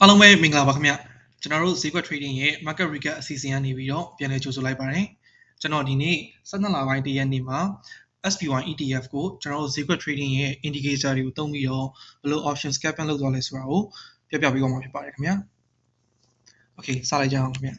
အားလုံးပဲမင်္ဂလာပါခင်ဗျကျွန်တော်တို့ဈေးကွက် trading ရဲ့ market recap အစီအစဉ်ကနေပြီးတော့ပြန်လည်ကြိုဆိုလိုက်ပါတယ်ကျွန်တော်ဒီနေ့12လပိုင်းတရက်နေ့မှာ SPY ETF ကိုကျွန်တော်တို့ဈေးကွက် trading ရဲ့ indicator တွေကိုသုံးပြီးတော့ဘယ်လို option scalping လုပ်သွားလဲဆိုတာကိုပြပြပေးသွားမှာဖြစ်ပါတယ်ခင်ဗျ Okay စလိုက်ကြအောင်ခင်ဗျ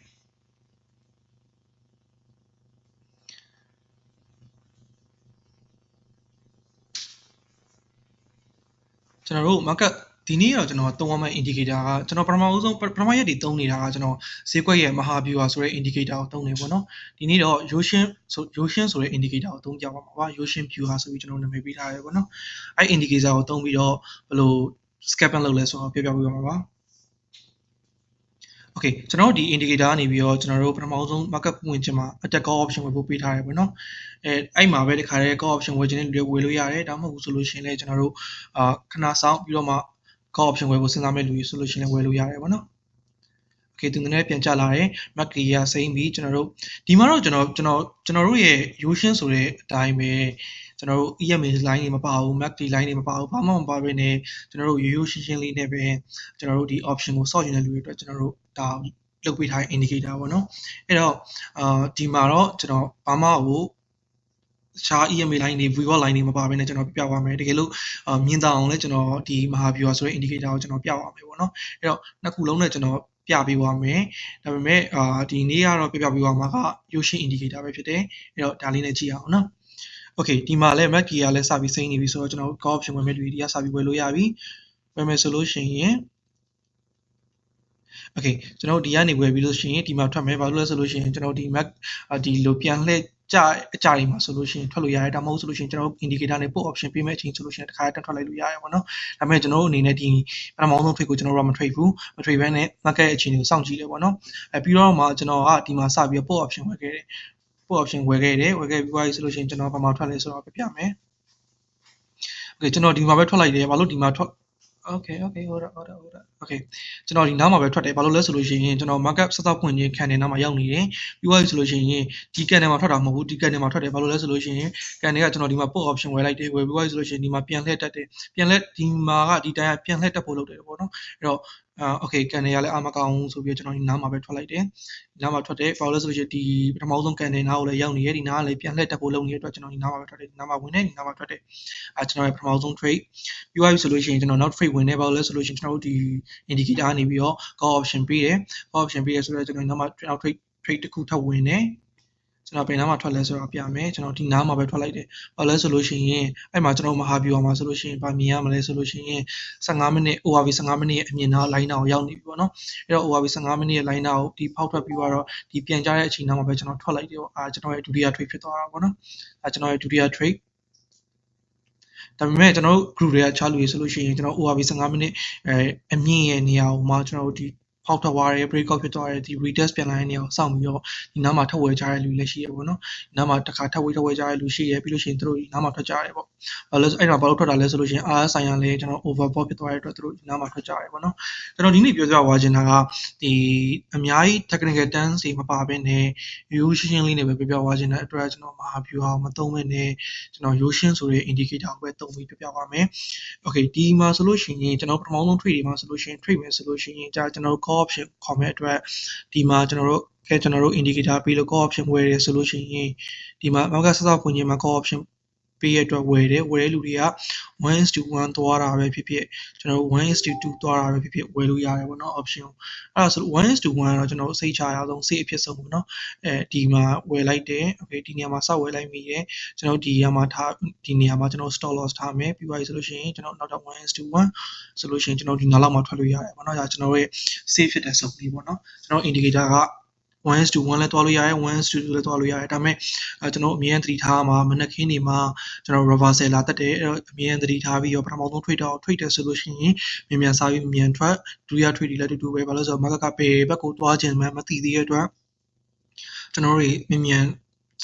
ကျွန်တော်တို့ market ဒီနေ့တော့ကျွန်တော်သုံးရမယ့် indicator ကကျွန်တော်ပထမဦးဆုံးပထမရက်တွေသုံးနေတာကကျွန်တော်ဈေးကွက်ရဲ့မဟာဗျူဟာဆိုတဲ့ indicator ကိုသုံးနေပေါ့နော်ဒီနေ့တော့ Yoshin ဆို Yoshin ဆိုတဲ့ indicator ကိုသုံးကြပါမှာပါ Yoshin view ဟာဆိုပြီးကျွန်တော်နာမည်ပေးထားရဲပေါ့နော်အဲ့ indicator ကိုသုံးပြီးတော့ဘယ်လို scalping လုပ်လဲဆိုတော့ပြပြပေးပါမှာပါ Okay ကျွန်တော်တို့ဒီ indicator ကနေပြီးတော့ကျွန်တော်တို့ပထမဆုံး market ပွင့်ခြင်းမှာ attack call option ဝယ်ဖို့ပေးထားရပေါ့နော်အဲအဲ့မှာပဲဒီခါရဲ call option ဝယ်ခြင်းတွေဝယ်လို့ရတယ်ဒါမှမဟုတ်ဘူးဆိုလို့ရှိရင်လည်းကျွန်တော်တို့အာခဏဆောင်ပြီးတော့မှ call option ဝယ်ဖို့စဉ်းစားမဲ့လူတွေဆိုလို့ရှိရင်လည်းဝယ်လို့ရတယ်ပေါ့နော် okay သူနည်းနည်းပြန်ကျလာတယ် mark ကြီးကစိမ့်ပြီးကျွန်တော်တို့ဒီမှာတော့ကျွန်တော်ကျွန်တော်ကျွန်တော်တို့ရဲ့ Yoshin ဆိုတဲ့အတိုင်းပဲကျွန်တော်တို့ EMA line တွေမပါဘူး MACD line တွေမပါဘူးဘာမှမပါဘဲနဲ့ကျွန်တော်တို့ရိုးရိုးရှင်းရှင်းလေးနဲ့ပဲကျွန်တော်တို့ဒီ option ကိုစောင့်နေတဲ့လူတွေအတွက်ကျွန်တော်တို့ဒါလုပ်ပေးထားတဲ့ indicator ပေါ့နော်အဲ့တော့အာဒီမှာတော့ကျွန်တော်ဘာမှကို ရှား EMA line တွေ VWAP line တွေမပါဘဲနဲ့ကျွန်တော်ပြပါမယ်တကယ်လို့မြင်သာအောင်လဲကျွန်တော်ဒီမဟာဗျူဟာဆိုတဲ့ indicator ကိုကျွန်တော်ပြပါမယ်ပေါ့နော်အဲ့တော့နှစ်ခုလုံးနဲ့ကျွန်တော်ပြပေးပါမယ်ဒါပေမဲ့အာဒီနေ့ကတော့ပြပြပေးပါမှာက Yoshin indicator ပဲဖြစ်တယ်အဲ့တော့ဒါလေးနဲ့ကြည့်အောင်နော် Okay ဒီမှာလဲ Mac key ကလည်းစပြီးစိမ့်နေပြီဆိုတော့ကျွန်တော် call option ဝင်မဲ့လူတွေကစပြီးဝယ်လို့ရပြီဝယ်မယ်ဆိုလို့ရှိရင် Okay ကျွန်တော်ဒီကနေဝယ်ပြီးလို့ရှိရင်ဒီမှာထွက်မယ်ဘာလို့လဲဆိုလို့ရှိရင်ကျွန်တော်ဒီ Mac ဒီလိုပြန်လှည့် ကြအကြတွေမှာဆိုလို့ရှိရင်ထွက်လို့ရတယ်ဒါမှမဟုတ်ဆိုလို့ရှိရင်ကျွန်တော် indicator နဲ့ put option ပေးမဲ့အချိန်ဆိုလို့ရှိရင်တစ်ခါတက်ထွက်လိုက်လို့ရတယ်ပေါ့နော်ဒါပေမဲ့ကျွန်တော်တို့အနေနဲ့ဒီပထမဆုံး trade ကိုကျွန်တော်တို့မ trade ဘူးမ trade ဘဲနဲ့ market အခြေအနေကိုစောင့်ကြည့်တယ်ပေါ့နော်အဲပြီးတော့မှကျွန်တော်ကဒီမှာစပြီး put option ဝယ်ခဲ့တယ် put option ဝယ်ခဲ့တယ်ဝယ်ခဲ့ပြီးသွားပြီဆိုလို့ရှိရင်ကျွန်တော်ဘာမှထွက်လဲဆိုတော့ပြပြမယ် okay ကျွန်တော်ဒီမှာပဲထွက်လိုက်တယ်ဘာလို့ဒီမှာထွက် okay okay hold up hold up hold up okay ကျွန်တော်ဒီနားမှာပဲထွက်တယ်ဘာလို့လဲဆိုလို့ရှိရင်ကျွန်တော် market စသပွင့်ချင်းခံနေနားမှာရောက်နေတယ်ပြီးသွားပြီဆိုလို့ရှိရင်ဒီကန်ထဲမှာထွက်တာမဟုတ်ဘူးဒီကန်ထဲမှာထွက်တယ်ဘာလို့လဲဆိုလို့ရှိရင်ကန်ထဲကကျွန်တော်ဒီမှာ put option ဝယ်လိုက်တယ်ဝယ်ပြီးသွားပြီဆိုလို့ရှိရင်ဒီမှာပြန်လှည့်တက်တယ်ပြန်လှည့်ဒီမှာကဒီတိုင်းကပြန်လှည့်တက်ဖို့လုပ်တယ်ပေါ့နော်အဲ့တော့ အာ okay ကန်တွေကလည်းအမကောင်းဆိုပြီးကျွန်တော်ဒီနားမှာပဲထွက်လိုက်တယ်ဒီနားမှာထွက်တယ်ဘာလို့လဲဆိုလို့ရှိရင်ဒီပထမဆုံးကန်တွေနားကိုလည်းရောက်နေရဒီနားကလည်းပြန်လှည့်တက်ဖို့လုပ်နေတဲ့အတွက်ကျွန်တော်ဒီနားမှာပဲထွက်တယ်ဒီနားမှာဝင်တယ်ဒီနားမှာထွက်တယ်အဲကျွန်တော်ရဲ့ပထမဆုံး trade ပြီးသွားပြီဆိုလို့ရှိရင်ကျွန်တော်နောက် trade ဝင်နေဘာလို့လဲဆိုလို့ရှိရင်ကျွန်တော်တို့ဒီ indicator ကနေပြီးတော့ call option ပေးတယ် call option ပေးရဆိုတော့ကျွန်တော်နောက်မှာနောက် trade trade တစ်ခုထပ်ဝင်တယ် ကျွန်တော်ဘယ်နားမှာထွက်လဲဆိုတော့ပြမယ်ကျွန်တော်ဒီနားမှာပဲထွက်လိုက်တယ်။ဘာလဲဆိုလို့ရှိရင်အဲ့မှာကျွန်တော်မဟာဗျူဟာမှာဆိုလို့ရှိရင်ဗာမြင်ရမလဲဆိုလို့ရှိရင်15မိနစ် ORV 15မိနစ်ရဲ့အမြင်နာ line နာကိုရောက်နေပြီပေါ့နော်။အဲ့တော့ ORV 15မိနစ်ရဲ့ line နာကိုဒီဖောက်ထွက်ပြီးတော့ဒီပြန်ကြတဲ့အချိန်နားမှာပဲကျွန်တော်ထွက်လိုက်တယ်ပေါ့။အာကျွန်တော်ရဲ့ဒုတိယ trade ဖြစ်သွားတာပေါ့နော်။အဲကျွန်တော်ရဲ့ဒုတိယ trade ဒါပေမဲ့ကျွန်တော်တို့ group တွေကချလို့ရဆိုလို့ရှိရင်ကျွန်တော် ORV 15မိနစ်အဲအမြင့်ရဲ့နေရာကိုမှကျွန်တော်တို့ဒီ ဖောက်ထွက်သွားတယ် break out ဖြစ်သွားတယ်ဒီ retest ပြန်လာတဲ့နေရာကိုစောင့်ပြီးတော့ဒီနားမှာထပ်ဝယ်ကြတဲ့လူလည်းရှိရပေါ့နော်ဒီနားမှာတစ်ခါထပ်ဝယ်ထပ်ဝယ်ကြတဲ့လူရှိရပြီးလို့ရှိရင်တို့ဒီနားမှာထွက်ကြရတယ်ပေါ့ဘာလို့အဲ့တော့ဘာလို့ထွက်တာလဲဆိုလို့ရှိရင် RS ဆိုင်ရလဲကျွန်တော် overbought ဖြစ်သွားတဲ့အတွက်တို့ဒီနားမှာထွက်ကြရတယ်ပေါ့နော်ကျွန်တော်ဒီနေ့ပြောပြသွားချင်တာကဒီအများကြီး technical terms တွေမပါဘဲနဲ့ရိုးရှင်းရှင်းလေးနဲ့ပဲပြောပြသွားချင်တဲ့အတွက်ကျွန်တော်မဟာ view အောင်မသုံးဘဲနဲ့ကျွန်တော်ရိုးရှင်းဆိုတဲ့ indicator ကိုပဲသုံးပြီးပြောပြပါမယ် okay ဒီမှာဆိုလို့ရှိရင်ကျွန်တော်ပထမဆုံး trade တွေမှာဆိုလို့ရှိရင် trade မယ်ဆိုလို့ရှိရင်ကြာကျွန်တော် call option ခေါ်မဲ့အတွက်ဒီမှာကျွန်တော်တို့ကဲကျွန်တော်တို့ indicator ပြီးလို့ call option ဝယ်ရဆိုလို့ရှိရင်ဒီမှာနောက်ကစစဖွင့်ခြင်းမှာ call option ပေးရအတွက်ဝယ်တယ်ဝယ်တဲ့လူတွေက1 to 1သွားတာပဲဖြစ်ဖြစ်ကျွန်တော်တို့1 to 2သွားတာပဲဖြစ်ဖြစ်ဝယ်လို့ရတယ်ပေါ့နော် option အဲ့ဒါဆို1 to 1ကတော့ကျွန်တော်တို့စိတ်ချရအောင်စိတ်အဖြစ်ဆုံးပေါ့နော်အဲဒီမှာဝယ်လိုက်တယ် okay ဒီနေရာမှာစဝယ်လိုက်မိတယ်ကျွန်တော်ဒီနေရာမှာထားဒီနေရာမှာကျွန်တော် stop loss ထားမယ်ပြီးသွားပြီဆိုလို့ရှိရင်ကျွန်တော်နောက်တော့1 to 1ဆိုလို့ရှိရင်ကျွန်တော်ဒီနားလောက်မှာထွက်လို့ရတယ်ပေါ့နော်ဒါကျွန်တော်ရဲ့ safe ဖြစ်တဲ့စုံလေးပေါ့နော်ကျွန်တော် indicator က 1 to 1လည်းတွားလို့ရတယ်1 to 2လည်းတွားလို့ရတယ်ဒါပေမဲ့အဲကျွန်တော်အမြဲတမ်းသတိထားမှာမနက်ခင်းနေမှာကျွန်တော် reversal လာတက်တယ်အဲ့တော့အမြဲတမ်းသတိထားပြီးတော့ပထမဆုံး trade တော့ trade တယ်ဆိုလို့ရှိရင်မြန်မြန်စားပြီးမြန်ထွက်ဒုတိယ trade တွေလည်းတူတူပဲဘာလို့ဆိုတော့ market ကဘယ်ဘက်ကိုတွားခြင်းမှမသိသေးတဲ့အတွက်ကျွန်တော်တို့မြန်မြန်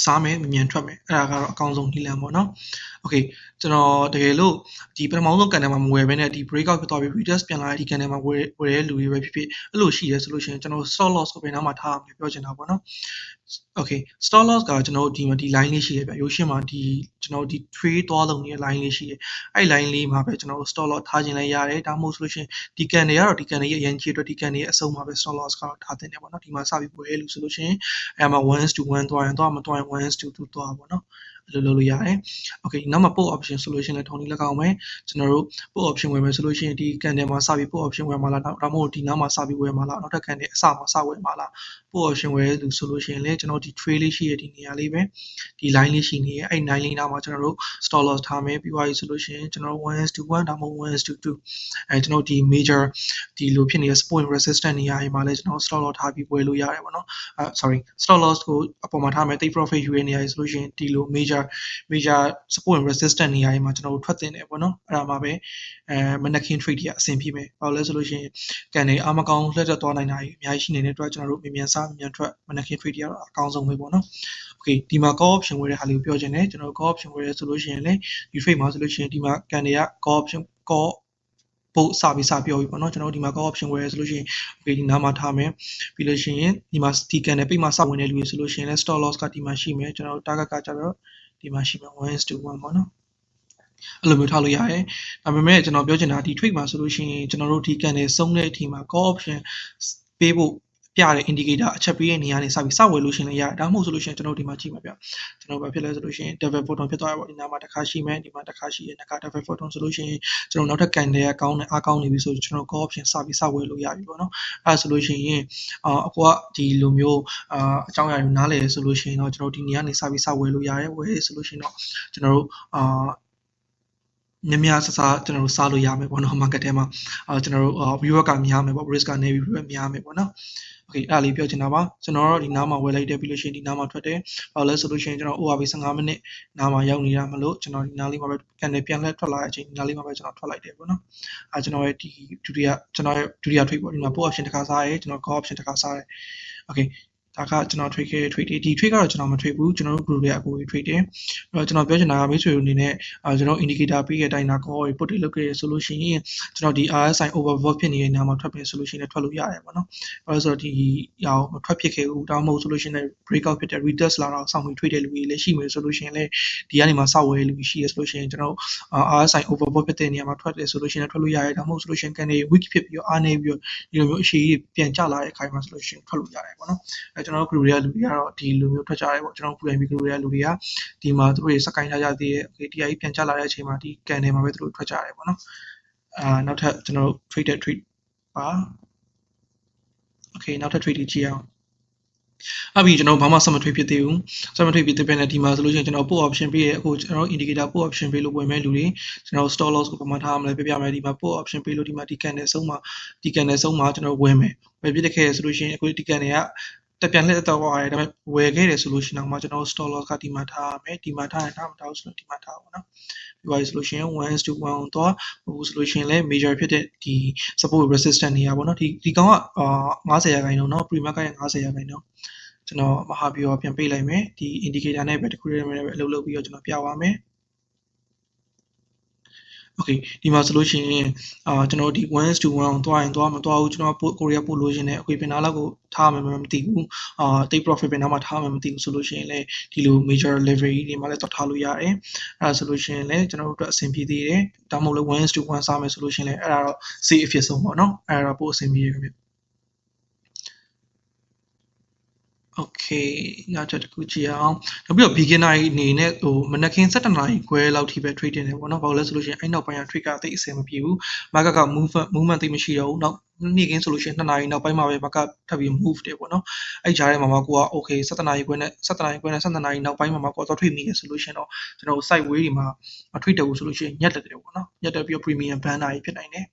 စားမယ်မြန်ထွက်မယ်အဲ့ဒါကတော့အကောင်းဆုံးနည်းလမ်းပေါ့နော် okay ကျွန်တော်တကယ်လို့ဒီပထမဆုံးကန်ထဲမှာမဝယ်ဘဲနဲ့ဒီ breakout ဖြစ်သွားပြီး retest ပြန်လာတဲ့ဒီကန်ထဲမှာဝယ်ဝယ်တဲ့လူတွေပဲဖြစ်ဖြစ်အဲ့လိုရှိရဲဆိုလို့ရှိရင်ကျွန်တော် stop loss ကိုပြန်နောက်မှထားအောင်ပြောချင်တာပေါ့နော် okay stop loss ကကျွန်တော်တို့ဒီမှာဒီ line လေးရှိရဗျရုပ်ရှင်မှာဒီကျွန်တော်တို့ဒီ trade သွားလုံးနေတဲ့ line လေးရှိရအဲ့ line လေးမှာပဲကျွန်တော်တို့ stop loss ထားခြင်းလည်းရတယ်ဒါမှမဟုတ်ဆိုလို့ရှိရင်ဒီကန်တွေကတော့ဒီကန်တွေရဲ့အရင်ကြီးအတွက်ဒီကန်တွေရဲ့အစုံမှာပဲ stop loss ကတော့ထားတင်တယ်ပေါ့နော်ဒီမှာစပြီးပွဲလို့ဆိုလို့ရှိရင်အဲ့မှာ1 to 1သွားရင်သွားမသွားရင်1 to 2သွားပေါ့နော်အဲ့ လိုလုပ်လို့ရတယ်။ Okay နောက်မှာ put option ဆိုလို့ရှိရင်လည်းထောင်းနေလက်ကောင်ပဲကျွန်တော်တို့ put option ဝယ်မယ်ဆိုလို့ရှိရင်ဒီ candle မှာစပြီး put option ဝယ်မှာလားဒါမှမဟုတ်ဒီနောက်မှာစပြီးဝယ်မှာလားနောက်ထပ် candle အစမှာစဝယ်မှာလား put option ဝယ်ရလို့ဆိုလို့ရှိရင်လည်းကျွန်တော်ဒီ trade လေးရှိရဒီနေရာလေးပဲဒီ line လေးရှိနေရအဲ့ line လေးနောက်မှာကျွန်တော်တို့ stop loss ထားမယ်ပြီးသွားပြီဆိုလို့ရှိရင်ကျွန်တော်တို့1 to 1ဒါမှမဟုတ်1 to 2အဲကျွန်တော်ဒီ major ဒီလိုဖြစ်နေတဲ့ support resistance နေရာတွေမှာလည်းကျွန်တော် stop loss ထားပြီးဝယ်လို့ရတယ်ပေါ့နော်အဲ sorry stop loss ကိုအပေါ်မှာထားမယ် take profit ယူရနေရာဆိုလို့ရှိရင်ဒီလို major major support and resistance နေရာတွေမှာကျွန်တော်တို့ထွက်တင်တယ်ပေါ့နော်အဲ့ဒါမှပဲအဲမနက်ခင်း trade တွေအဆင်ပြေမယ်ဘာလို့လဲဆိုလို့ရှိရင်ကန်နေအမကောင်းလက်သက်သွားနိုင်တာကြီးအများကြီးရှိနေတဲ့အတွက်ကျွန်တော်တို့မြန်မြန်စားမြန်ထွက်မနက်ခင်း trade တွေကတော့အကောင်းဆုံးပဲပေါ့နော် okay ဒီမှာ call option ဝယ်တဲ့ဟာလေးကိုပြောချင်တယ်ကျွန်တော် call option ဝယ်ရဲဆိုလို့ရှိရင်လည်းဒီ trade မှာဆိုလို့ရှိရင်ဒီမှာကန်တွေက call option call ပို့စပြီးစပြောပြီပေါ့နော်ကျွန်တော်ဒီမှာ call option ဝယ်ရဆိုလို့ရှိရင် okay ဒီနားမှာထားမယ်ပြီးလို့ရှိရင်ဒီမှာ sticker နဲ့ပိတ်မှာစဝင်နေလူတွေဆိုလို့ရှိရင်လည်း stop loss ကဒီမှာရှိမယ်ကျွန်တော် target ကကြတော့ ဒီမှာရှိမယ်1 to 1ပေါ့နော်အဲ့လိုမျိုးထားလို့ရတယ်ဒါပေမဲ့ကျွန်တော်ပြောချင်တာဒီ trade မှာဆိုလို့ရှိရင်ကျွန်တော်တို့ဒီကန်တွေစုံတဲ့အချိန်မှာ call option ပေးဖို့ ပြတဲ့ indicator အချက်ပေးတဲ့နေရာနေစပြီးစဝယ်လို့ရှင်လည်းရတယ်ဒါမှမဟုတ်ဆိုလို့ရှင်ကျွန်တော်ဒီမှာကြည့်မှာဗျကျွန်တော်ဘာဖြစ်လဲဆိုလို့ရှင် double photon ဖြစ်သွားရပါဒီနားမှာတစ်ခါရှိမယ်ဒီမှာတစ်ခါရှိရနှစ်ခါ double photon ဆိုလို့ရှင်ကျွန်တော်နောက်ထပ်ကန်တွေကကောင်းတယ်အားကောင်းနေပြီဆိုကျွန်တော် call option စပြီးစဝယ်လို့ရပြီပေါ့နော်အဲဆိုလို့ရှင်အာအကွာဒီလိုမျိုးအာအကြောင်းအရာတွေနားလည်ဆိုလို့ရှင်တော့ကျွန်တော်ဒီနေရာနေစပြီးစဝယ်လို့ရတယ်ဝယ်ဆိုလို့ရှင်တော့ကျွန်တော်တို့အာ များများဆဆကျွန်တော်တို့စားလို့ရမယ်ပေါ့နော် market ထဲမှာအာကျွန်တော်တို့ viewer ကများမယ်ပေါ့ risk ကနေ viewer များမယ်ပေါ့နော် okay အဲ့ဒါလေးပြောချင်တာပါကျွန်တော်တို့ဒီနားမှာဝယ်လိုက်တယ်ပြီးလို့ရှိရင်ဒီနားမှာထွက်တယ်ဘာလို့လဲဆိုလို့ရှိရင်ကျွန်တော် ORB 15မိနစ်နားမှာရောက်နေတာမလို့ကျွန်တော်ဒီနားလေးမှာပဲကန်တယ်ပြန်လက်ထွက်လာတဲ့အချိန်ဒီနားလေးမှာပဲကျွန်တော်ထွက်လိုက်တယ်ပေါ့နော်အဲကျွန်တော်ရဲ့ဒီဒုတိယကျွန်တော်ရဲ့ဒုတိယ trade ပေါ့ဒီမှာ put option တစ်ခါစားရဲကျွန်တော် call option တစ်ခါစားရဲ okay ဒါကကျွန်တော် trade ခဲ့ trade ဒီ trade ကတော့ကျွန်တော်မ trade ဘူးကျွန်တော်တို့ group တွေအကိုကြီး trade တယ်အဲ့တော့ကျွန်တော်ပြောချင်တာကမိတ်ဆွေတို့အနေနဲ့အာကျွန်တော် indicator ပေးခဲ့တိုင်းနာ call တွေ put တွေလုပ်ခဲ့ရဆိုလို့ရှိရင်ကျွန်တော်ဒီ RSI overbought ဖြစ်နေတဲ့နေရာမှာထွက်ပြီဆိုလို့ရှိရင်ထွက်လို့ရတယ်ပေါ့နော်အဲ့တော့ဆိုတော့ဒီရောမထွက်ဖြစ်ခဲ့ဘူးဒါမှမဟုတ်ဆိုလို့ရှိရင် breakout ဖြစ်တဲ့ retest လာတော့စောင့်ပြီး trade တဲ့လူတွေလည်းရှိမယ်ဆိုလို့ရှိရင်လည်းဒီကနေမှစောက်ဝယ်လူရှိရဆိုလို့ရှိရင်ကျွန်တော် RSI overbought ဖြစ်တဲ့နေရာမှာထွက်တယ်ဆိုလို့ရှိရင်ထွက်လို့ရတယ်ဒါမှမဟုတ်ဆိုလို့ရှိရင် candle weak ဖြစ်ပြီးတော့အားနေပြီးတော့ဒီလိုမျိုးအရှိကြီးပြန်ကျလာတဲ့အခါမှာဆိုလို့ရှိရင်ထွက်လို့ရတယ်ပေါ့နော်အဲကျွန်တော် group တွေကလူတွေကတော့ဒီလိုမျိုးထွက်ကြတယ်ပေါ့ကျွန်တော် PMB group တွေကလူတွေကဒီမှာသူတို့တွေစကိုင်းထားကြသေးတယ် okay ဒီအကြီးပြန်ကျလာတဲ့အချိန်မှာဒီ can ထဲမှာပဲသူတို့ထွက်ကြတယ်ပေါ့နော်အာနောက်ထပ်ကျွန်တော်တို့ trade trade ပါ okay နောက်ထပ် trade ကြည့်အောင်အဲ့ပြီးကျွန်တော်ဘာမှ sum trade ဖြစ်သေးဘူး sum trade ဖြစ်တဲ့ပြန်နဲ့ဒီမှာဆိုလို့ရှိရင်ကျွန်တော် put option ပေးရအခုကျွန်တော် indicator put option ပေးလို့ဝင်မဲ့လူတွေကျွန်တော် stop loss ကိုပုံမှန်ထားမှလည်းပြပြမယ်ဒီမှာ put option ပေးလို့ဒီမှာဒီ can နဲ့ဆုံးမှာဒီ can နဲ့ဆုံးမှာကျွန်တော်ဝင်မယ်ဝယ်ပြတဲ့ခဲ့ဆိုလို့ရှိရင်အခုဒီ can တွေက တပြန်လှည့်တော့ရတယ်ဒါပေမဲ့ဝယ်ခဲ့တယ်ဆိုလို့ရှိရင်တော့ကျွန်တော် stop loss ကဒီမှာထားရမယ်ဒီမှာထားရင်ထားမထားဘူးဆိုတော့ဒီမှာထားပါတော့ပြီးပါဆိုလို့ရှိရင်1 to 1ကိုတော့ဟိုဆိုလို့ရှိရင်လည်း major ဖြစ်တဲ့ဒီ support resistance နေရာပေါ့နော်ဒီဒီကောင်ကအာ90ရာခိုင်နှုန်းเนาะ pre market ရဲ့90ရာခိုင်နှုန်းကျွန်တော်မဟာပြီးတော့ပြန်ပေးလိုက်မယ်ဒီ indicator နဲ့ပဲတစ်ခုတည်းနဲ့ပဲအလုပ်လုပ်ပြီးတော့ကျွန်တော်ပြပါမယ် okay ဒီမှာဆိုလို့ရှိရင်အာကျွန်တော်ဒီ1 to 1ကိုတွားရင်တွားမတွားဘူးကျွန်တော်ကိုရီးယားပို့လို့ရှင်တယ်အခွေပင်နာလောက်ကိုထားမယ်မသိဘူးအာ take profit ပင်နာမှာထားမယ်မသိဘူးဆိုလို့ရှိရင်လည်းဒီလို major leverage တွေမှာလည်းတော့ထားလို့ရတယ်အဲဒါဆိုလို့ရှိရင်လည်းကျွန်တော်တို့အတွက်အဆင်ပြေသေးတယ်ဒါမှမဟုတ်လည်း1 to 1စားမယ်ဆိုလို့ရှိရင်လည်းအဲ့ဒါတော့ safe အဖြစ်ဆုံးပေါ့နော်အဲ့ဒါတော့ပို့အဆင်ပြေရခင်ဗျ okay နောက်တစ်ခုကြည့်အောင်နောက်ပြီးတော့ beginner အနေနဲ့ဟိုမနက်ခင်း7နာရီခွဲလောက်ထိပဲ trade တင်တယ်ပေါ့နော်ဘာလို့လဲဆိုလို့ရှိရင်အဲ့နောက်ပိုင်းက trade ကတိတ်အဆင်မပြေဘူး market က movement movement တိတ်မရှိတော့ဘူးနောက်နေ့ကင်းဆိုလို့ရှိရင်2နာရီနောက်ပိုင်းမှာပဲ market ထပ်ပြီး move တယ်ပေါ့နော်အဲ့ကြားထဲမှာမှကိုက okay 7နာရီခွဲနဲ့7နာရီခွဲနဲ့7နာရီနောက်ပိုင်းမှာမှကိုတော့ trade မိရဆိုလို့ရှိရင်တော့ကျွန်တော် side way တွေမှာ trade တက်ဘူးဆိုလို့ရှိရင်ညက်တက်တယ်ပေါ့နော်ညက်တက်ပြီး premium ban နာကြီးဖြစ်နိုင်တယ်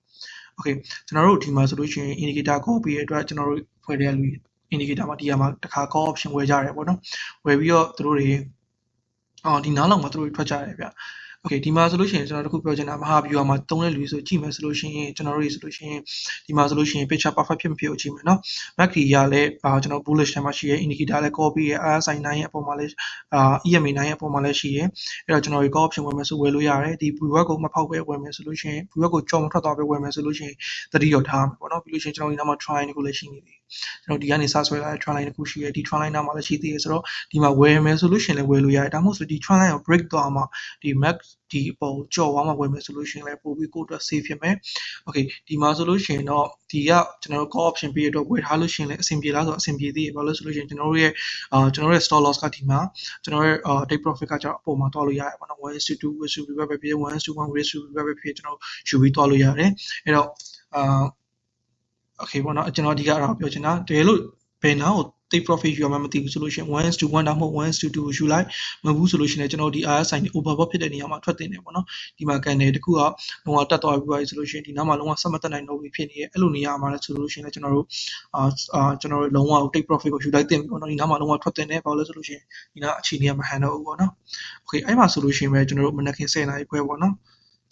okay ကျွန်တော်တို့ဒီမှာဆိုလို့ရှိရင် indicator ကိုပြီးရတဲ့အတွက်ကျွန်တော်တို့ဖွဲ့ရလူ indicator မှာဒီကမှာတစ်ခါ call option ဝယ်ကြရတယ်ပေါ့နော်ဝယ်ပြီးတော့သူတို့တွေအော်ဒီနားလောက်မှာသူတို့ထွက်ကြရတယ်ဗျ okay ဒီမှာဆိုလို့ရှိရင်ကျွန်တော်တခုပြောချင်တာမဟာဗျူဟာမှာတုံးတဲ့လူဆိုကြည့်မယ်ဆိုလို့ရှိရင်ကျွန်တော်တို့ဆိုလို့ရှိရင်ဒီမှာဆိုလို့ရှိရင် picture perfect ဖြစ်မဖြစ်ကိုကြည့်မယ်เนาะ MACD ကလည်းအာကျွန်တော် bullish ထဲမှာရှိရဲ indicator လည်း copy ရဲ့ RSI 9ရဲ့အပေါ်မှာလည်းအာ EMA 9ရဲ့အပေါ်မှာလည်းရှိရဲအဲ့တော့ကျွန်တော်ဒီ call option ဝယ်မယ်ဆိုဝယ်လို့ရတယ်ဒီ pre-work ကိုမဖောက်ပဲဝယ်မယ်ဆိုလို့ရှိရင် pre-work ကိုကြော်မထွက်သွားပဲဝယ်မယ်ဆိုလို့ရှိရင်သတိရောထားမယ်ပေါ့เนาะပြီးလို့ရှိရင်ကျွန်တော်ဒီနောက်မှာ try တခုလည်းရှိနေပြီကျွန်တော်ဒီကနေစဆွဲလာတဲ့ trend line တစ်ခုရှိရဲဒီ trend line နောက်မှာလည်းရှိသေးတယ်ဆိုတော့ဒီမှာဝယ်မယ်ဆိုလို့ရှိရင်လည်းဝယ်လို့ရတယ်ဒါမှမဟုတ်ဆိုဒီ trend line ကို break သွားမှဒီ max ဒီအပေါ်ကြော်သွားမှဝယ်မယ်ဆိုလို့ရှိရင်လည်းပို့ပြီးကိုယ့်အတွက် safe ဖြစ်မယ် okay ဒီမှာဆိုလို့ရှိရင်တော့ဒီကကျွန်တော်တို့ call option ပေးရတော့ဝယ်ထားလို့ရှိရင်လည်းအဆင်ပြေလားဆိုတော့အဆင်ပြေသေးတယ်ဘာလို့ဆိုလို့ရှိရင်ကျွန်တော်တို့ရဲ့အာကျွန်တော်တို့ရဲ့ stop loss ကဒီမှာကျွန်တော်ရဲ့ take profit ကကျတော့အပေါ်မှာတွားလို့ရတယ်ပေါ့နော်1 to 2 1 to 2ပဲဖြစ်1 to 1 1 to 2ပဲဖြစ်ကျွန်တော်ယူပြီးတွားလို့ရတယ်အဲ့တော့အာ okay ပေါ့နော်ကျွန်တော်အဓိကအဲ့ဒါပြောချင်တာတကယ်လို့ဘယ်နာကို take profit ယူရမှမသိဘူးဆိုလို့ရှိရင်1 to 1ဒါမှမဟုတ်1 to 2ကိုယူလိုက်မဟုတ်ဘူးဆိုလို့ရှိရင်ကျွန်တော်ဒီ RSI နဲ့ overbought ဖြစ်တဲ့နေရာမှာထွက်တင်တယ်ပေါ့နော်ဒီမှာကန်တယ်တခုကလုံးဝတက်သွားပြီးပါဆိုလို့ရှိရင်ဒီနားမှာလုံးဝဆက်မတက်နိုင်တော့ဘူးဖြစ်နေရဲ့အဲ့လိုနေရာမှာလည်းဆိုလို့ရှိရင်လည်းကျွန်တော်တို့အာအာကျွန်တော်တို့လုံးဝ take profit ကိုယူလိုက်တင်ပြီပေါ့နော်ဒီနားမှာလုံးဝထွက်တင်တယ်ဘာလို့လဲဆိုလို့ရှိရင်ဒီနားအခြေအနေကမဟန်တော့ဘူးပေါ့နော် okay အဲ့မှာဆိုလို့ရှိရင်ပဲကျွန်တော်တို့မနက်ခင်း10နာရီခွဲပေါ့နော်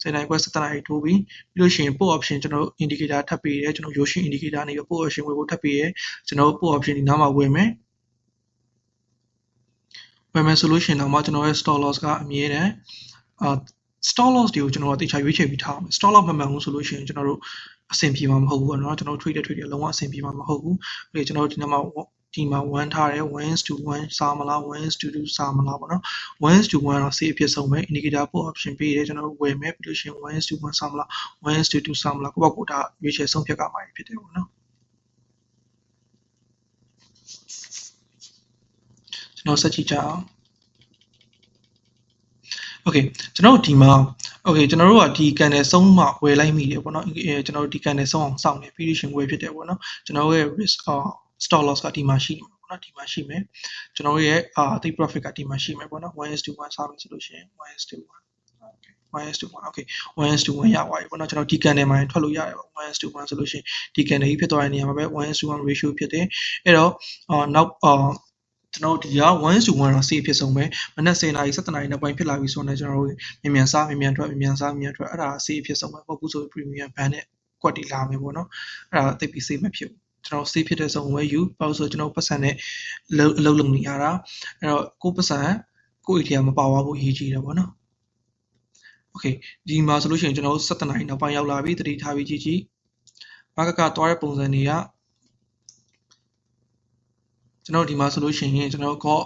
စင်နိုင်ကွက်17နာရီထိုးပြီးပြီးလို့ရှိရင် put option ကျွန်တော်တို့ indicator ထပ်ပေးတယ်ကျွန်တော် Yoshi indicator နေပြီး put option ဝယ်ဖို့ထပ်ပေးရကျွန်တော်တို့ put option ဒီနားမှာဝယ်မယ်ဝယ်မယ်ဆိုလို့ရှိရင်တော့မှကျွန်တော်ရဲ့ stop loss ကအမြဲတမ်းအာ stop loss တွေကိုကျွန်တော်တို့အတိအကျရွေးချယ်ပြီးထားအောင် stop loss မမှန်ဘူးဆိုလို့ရှိရင်ကျွန်တော်တို့အဆင်ပြေမှာမဟုတ်ဘူးပေါ့နော်ကျွန်တော်တို့ trade trade တွေလုံးဝအဆင်ပြေမှာမဟုတ်ဘူးပြီးကျွန်တော်တို့ဒီနေ့မှာ ဒီမှာ1ထားတယ်1 to 1စားမလား1 to 2စားမလားပေါ့နော်1 to 1တော့ safe အဖြစ်ဆုံးပဲ indicator put option ပေးတယ်ကျွန်တော်တို့ဝယ်မယ်ပြီးလို့ရှိရင်1 to 1စားမလား1 to 2စားမလားကိုယ့်ဘက်ကိုဒါရွေးချယ်ဆုံးဖြတ်ကမှာဖြစ်တယ်ပေါ့နော်ကျွန်တော်ဆက်ကြည့်ကြအောင် okay ကျွန်တော်တို့ဒီမှာ okay ကျွန်တော်တို့ကဒီကန်နယ်ဆုံးမှဝယ်လိုက်မိတယ်ပေါ့နော်အဲကျွန်တော်တို့ဒီကန်နယ်ဆုံးအောင်စောင့်နေပြီးရှင်ဝယ်ဖြစ်တယ်ပေါ့နော်ကျွန်တော်တို့ရဲ့ risk stop loss ကဒီမှာရှိမှာပေါ့နော်ဒီမှာရှိမယ်ကျွန်တော်တို့ရဲ့အာ take profit ကဒီမှာရှိမယ်ပေါ့နော်1 is to 1စားမယ်ဆိုလို့ရှိရင်1 is to 1 okay 1 is to 1 okay 1 is to 1ရသွားပြီပေါ့နော်ကျွန်တော်ဒီကန်နယ်မှာထွက်လို့ရတယ်ပေါ့1 is to 1ဆိုလို့ရှိရင်ဒီကန်နယ်ကြီးဖြစ်သွားတဲ့နေရာမှာပဲ1 is to 1 ratio ဖြစ်တယ်အဲ့တော့အာနောက်အာကျွန်တော်ဒီက1 to 1တော့ safe ဖြစ်ဆုံးပဲမနက်10နာရီ17နာရီနောက်ပိုင်းဖြစ်လာပြီဆိုတော့ကျွန်တော်တို့မြန်မြန်စားမြန်မြန်ထွက်မြန်မြန်စားမြန်မြန်ထွက်အဲ့ဒါ safe ဖြစ်ဆုံးပဲပေါ့ကူဆို premium ban နဲ့ကွက်တီလာမယ်ပေါ့နော်အဲ့ဒါသိပြီး safe မဖြစ်ဘူး ကျွန်တော် safe ဖြစ်တဲ့ဆုံးဝယ်ယူပေါ့ဆိုကျွန်တော်ပတ်စံနဲ့အလုပ်အလုပ်လုပ်နေရတာအဲ့တော့ကိုပတ်စံကိုယ့် ATM မပါသွားဖို့အရေးကြီးတယ်ပေါ့နော် okay ဒီမှာဆိုလို့ရှိရင်ကျွန်တော်တို့17နာရီနောက်ပိုင်းရောက်လာပြီတတိထားပြီးကြည့်ကြည့်ဘာကကသွားတဲ့ပုံစံတွေကကျွန်တော်ဒီမှာဆိုလို့ရှိရင်ကျွန်တော် call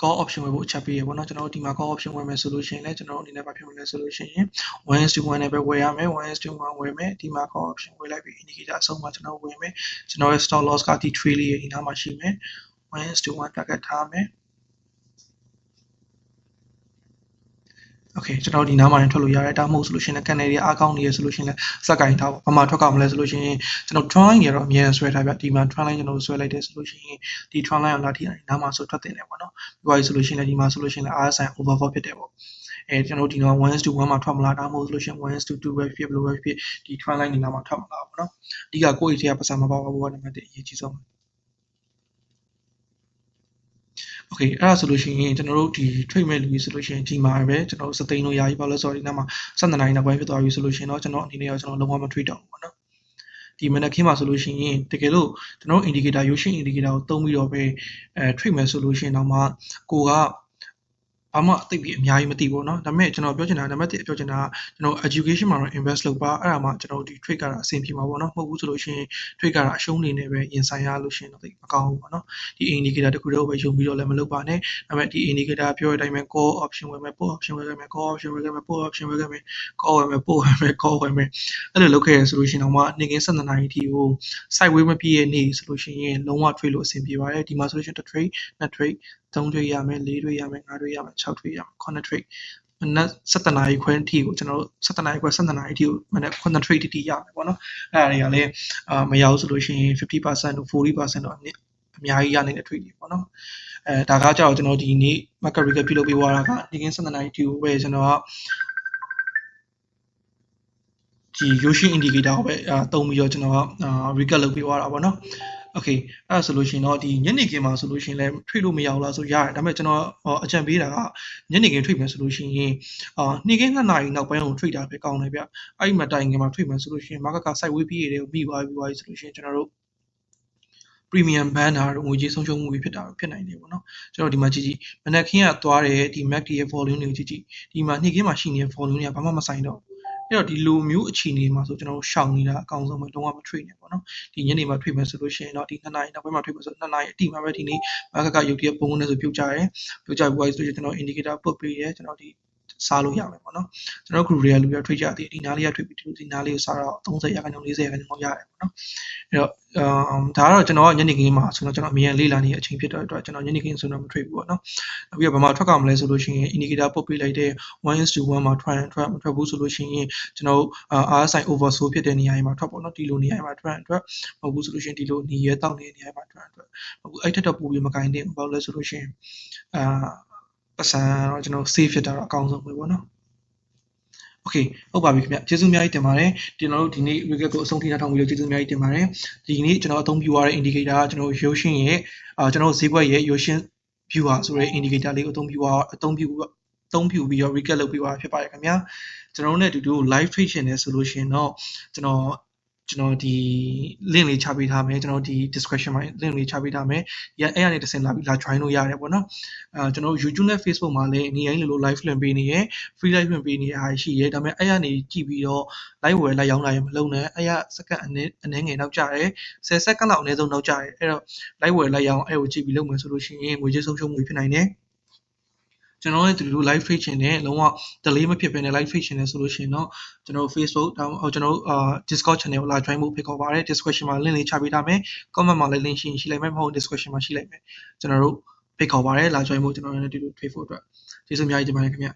call option ဝယ်ဖို့အချက်ပေးရပေါ့နော်ကျွန်တော်ဒီမှာ call option ဝယ်မယ်ဆိုလို့ရှိရင်လည်းကျွန်တော်အနေနဲ့ဘာဖြစ်မလဲဆိုလို့ရှိရင်1 is to 1နဲ့ပဲဝယ်ရမယ်1 is to 1ဝယ်မယ်ဒီမှာ call option ဝယ်လိုက်ပြီး indicator အဆုံးမှာကျွန်တော်ဝယ်မယ်ကျွန်တော်ရဲ့ stop loss ကဒီ trade လေးရဲ့ဒီနားမှာရှိမယ်1 is to 1 target ထားမယ် okay ကျွန်တော်ဒီနားမှာထွက်လို့ရတယ်ဒါမှမဟုတ်ဆိုလို့ရှိရင်လည်းကန်နယ်တွေအားကောင်းနေရဆိုလို့ရှိရင်လည်းစက်ကင်ထားပါဘာမှထွက်ကမလဲဆိုလို့ရှိရင်ကျွန်တော် try line ရတော့အများဆွဲထားပြဒီမှာ try line ကျွန်တော်ဆွဲလိုက်တယ်ဆိုလို့ရှိရင်ဒီ try line ကိုလာထိနားမှာဆိုထွက်တင်တယ်ပေါ့နော်ပြီးသွားပြီဆိုလို့ရှိရင်လည်းဒီမှာဆိုလို့ရှိရင်လည်း RSI overbought ဖြစ်တယ်ပေါ့အဲကျွန်တော်ဒီတော့1 to 1မှာထွက်မလားဒါမှမဟုတ်ဆိုလို့ရှိရင်1 to 2ပဲဖြစ်ဘယ်လိုပဲဖြစ်ဒီ try line နေနားမှာထွက်မလားပေါ့နော်အဓိကကိုယ့်ရဲ့ပတ်စံမပေါက်ဘူးကနံပါတ်1အရေးကြီးဆုံး okay အဲ့ဒါဆိုလို့ရှိရင်ကျွန်တော်တို့ဒီ trade မဲ့လူကြီးဆိုလို့ရှိရင်ဒီမှာပဲကျွန်တော်တို့စသိန်းလို့ယာယီပါလို့ဆိုတော့ဒီနောက်မှာ7နာရီနောက်ပိုင်းဖြစ်သွားပြီဆိုလို့ရှိရင်တော့ကျွန်တော်အနေနဲ့ရောကျွန်တော်လုံးဝမ trade တော့ဘူးပေါ့နော်ဒီမနက်ခင်းမှာဆိုလို့ရှိရင်တကယ်လို့ကျွန်တော် indicator ရုပ်ရှင် indicator ကိုသုံးပြီးတော့ပဲအဲ trade မဲ့ဆိုလို့ရှိရင်တော့မှကိုက ဘာမှအသိပြီးအများကြီးမသိဘူးเนาะဒါပေမဲ့ကျွန်တော်ပြောချင်တာနံပါတ်1ပြောချင်တာကကျွန်တော် education မှာတော့ invest လုပ်ပါအဲ့ဒါမှကျွန်တော်ဒီ trade ကတော့အဆင်ပြေမှာပေါ့เนาะမဟုတ်ဘူးဆိုလို့ရှိရင် trade ကတော့အရှုံးနေနေပဲရင်ဆိုင်ရလို့ရှိရင်တော့သိမကောင်းဘူးပေါ့เนาะဒီ indicator တခုတည်းကိုပဲယုံပြီးတော့လည်းမလုပ်ပါနဲ့ဒါပေမဲ့ဒီ indicator ပြောတဲ့အတိုင်းပဲ call option ဝယ်မယ် put option ဝယ်မယ် call option ဝယ်မယ် put option ဝယ်မယ် call ဝယ်မယ် put ဝယ်မယ် call ဝယ်မယ်အဲ့လိုလုပ်ခဲ့ရဆိုလို့ရှိရင်တော့မှနေကင်း7နာရီအထိကို sideways မပြည့်ရဲ့နေဆိုလို့ရှိရင်လုံးဝ trade လို့အဆင်ပြေပါတယ်ဒီမှာဆိုလို့ရှိရင်တစ် trade နှစ် trade 3 trade ရမယ်4 trade ရမယ်5 trade ရမယ်6 trade ရမယ်9 trade မနက်7နာရီခွဲအထိကိုကျွန်တော်တို့7နာရီခွဲ7နာရီအထိကိုမနက်9 trade တိတိရမယ်ပေါ့နော်အဲ့ဒါတွေကလည်းအာမရောက်ဆိုလို့ရှိရင်50%တို့40%တို့အများကြီးရနေတဲ့ trade တွေပေါ့နော်အဲဒါကကြောက်ကျွန်တော်ဒီနေ့ market recap ပြုလုပ်ပေးသွားတာကဒီကင်း7နာရီအထိကိုပဲကျွန်တော်ကဒီ Yoshi indicator ကိုပဲအာတုံးပြီးတော့ကျွန်တော်က recap လုပ်ပေးသွားတာပေါ့နော် okay အဲ့ဒါဆိုလို့ရှိရင်တော့ဒီညနေခင်းမှာဆိုလို့ရှိရင်လည်းထွေးလို့မရဘူးလားဆိုရတယ်ဒါပေမဲ့ကျွန်တော်အကြံပေးတာကညနေခင်းထွေးမယ်ဆိုလို့ရှိရင်အာနေ့ခင်း2နာရီနောက်ပိုင်းကိုထွေးတာပဲကောင်းတယ်ဗျအဲ့ဒီမှာတိုင်ငယ်မှာထွေးမယ်ဆိုလို့ရှိရင် market က site way ပြေးတွေကိုပြီးပါပြီးပါဆိုလို့ရှိရင်ကျွန်တော်တို့ premium band ဟာငွေကြေးဆုံးရှုံးမှုဖြစ်တာဖြစ်နိုင်တယ်ပေါ့နော်ကျွန်တော်ဒီမှာကြည့်ကြည့်မနက်ခင်းကသွားတယ်ဒီ MACD ရဲ့ volume တွေကိုကြည့်ကြည့်ဒီမှာနေ့ခင်းမှာရှိနေတဲ့ volume တွေကဘာမှမဆိုင်တော့ အဲ့တော့ဒီလိုမျိုးအခြေအနေမှာဆိုကျွန်တော်တို့ရှောင်နေတာအကောင်းဆုံးပဲလုံးဝမ trade နဲ့ပေါ့နော်ဒီညနေမှာ trade မယ်ဆိုလို့ရှိရင်တော့ဒီ2နာရီနောက်ပိုင်းမှာ trade မယ်ဆို2နာရီအတိမှာပဲဒီနေ့ market ကရုတ်တရက်ပုံနေဆိုပြုတ်ကြတယ်ပြုတ်ကြပြီးဆိုရင်ကျွန်တော် indicator ပုတ်ပေးတယ်ကျွန်တော်ဒီ စားလို့ရမယ်ပေါ့နော်ကျွန်တော် group တွေကလူတွေ trade ကြတယ်ဒီနားလေးက trade ပြီးဒီနားလေးကိုစားတော့30ရာခိုင်နှုန်း40ရာခိုင်နှုန်းရတယ်ပေါ့နော်အဲ့တော့အမ်ဒါကတော့ကျွန်တော်ညနေခင်းမှာဆိုတော့ကျွန်တော်အမြင်လေးလာနေတဲ့အချိန်ဖြစ်တဲ့အတွက်ကျွန်တော်ညနေခင်းဆိုတော့မ trade ဘူးပေါ့နော်ပြီးတော့ဘာမှထွက်ကမလဲဆိုလို့ရှိရင် indicator ပုတ်ပေးလိုက်တဲ့1:1မှာ try and try မထွက်ဘူးဆိုလို့ရှိရင်ကျွန်တော် RSI oversold ဖြစ်တဲ့နေရာတွေမှာထွက်ပေါ့နော်ဒီလိုနေရာတွေမှာ try and ထွက်မဟုတ်ဘူးဆိုလို့ရှိရင်ဒီလိုနေရဲတောက်နေတဲ့နေရာတွေမှာ try and ထွက်မဟုတ်ဘူးအဲ့ထက်တော့ပိုပြီးမကင်သင့်ဘူးဘာလို့လဲဆိုလို့ရှိရင်အာ ပတ်စံတော့ကျွန်တော် save ဖြစ်တာတော့အကောင်းဆုံးပဲပေါ့နော် Okay ဟုတ်ပါပြီခင်ဗျကျေးဇူးအများကြီးတင်ပါတယ်ကျွန်တော်တို့ဒီနေ့ Wiggle ကိုအဆုံးထိနောက်ထောင်ပြီးတော့ကျေးဇူးအများကြီးတင်ပါတယ်ဒီနေ့ကျွန်တော်အသုံးပြုရတဲ့ indicator ကကျွန်တော်ရုပ်ရှင်ရဲ့အာကျွန်တော်ဈေးကွက်ရဲ့ရုပ်ရှင် viewer ဆိုတဲ့ indicator လေးကိုအသုံးပြုရအသုံးပြုအသုံးပြုပြီးတော့ recap လုပ်ပေးပါဖြစ်ပါတယ်ခင်ဗျာကျွန်တော်တို့ ਨੇ ဒီလို live trade ရှင်နေဆိုလို့ရှင်တော့ကျွန်တော် ကျွန်တော်ဒီ link လေးချပေးထားမယ်ကျွန်တော်ဒီ description မှာ link လေးချပေးထားမယ်ရအဲ့ရနေတစ်ဆင့်လာပြီးလာ join လို့ရတယ်ပေါ့နော်အဲကျွန်တော် YouTube နဲ့ Facebook မှာလည်းနေတိုင်းလိုလို live လွှင့်ပေးနေရယ် free live လွှင့်ပေးနေရဟာရှိရယ်ဒါပေမဲ့အဲ့ရနေကြည့်ပြီးတော့ live ဝယ်လိုက်ရောင်းလိုက်ရမလုံးနဲ့အဲ့ရစက္ကန့်အနည်းအနည်းငယ်နောက်ကျတယ်10စက္ကန့်လောက်အနည်းဆုံးနောက်ကျတယ်အဲ့တော့ live ဝယ်လိုက်ရောင်းအဲ့ကိုကြည့်ပြီးလုပ်မယ်ဆိုလို့ရှိရင်ငွေကြေးဆုံးရှုံးမှုဖြစ်နိုင်တယ် ကျွန်တော်ရဲ့ဒီလို live feed ချင်တယ်လုံးဝ delay မဖြစ်ဘဲနဲ့ live feed ချင်တယ်ဆိုလို့ရှိရင်တော့ကျွန်တော် Facebook ဒါမှမဟုတ်ကျွန်တော်အာ Discord channel ကိုလာ join ဖို့ဖိတ်ခေါ်ပါတယ် description မှာ link လေးချပေးထားမယ် comment မှာလည်း link ရှိရင်ရှိလိုက်မယ်မဟုတ် description မှာရှိလိုက်မယ်ကျွန်တော်တို့ဖိတ်ခေါ်ပါတယ်လာ join ဖို့ကျွန်တော်တို့လည်းဒီလို trade ဖို့အတွက်ကျေးဇူးအများကြီးတင်ပါတယ်ခင်ဗျ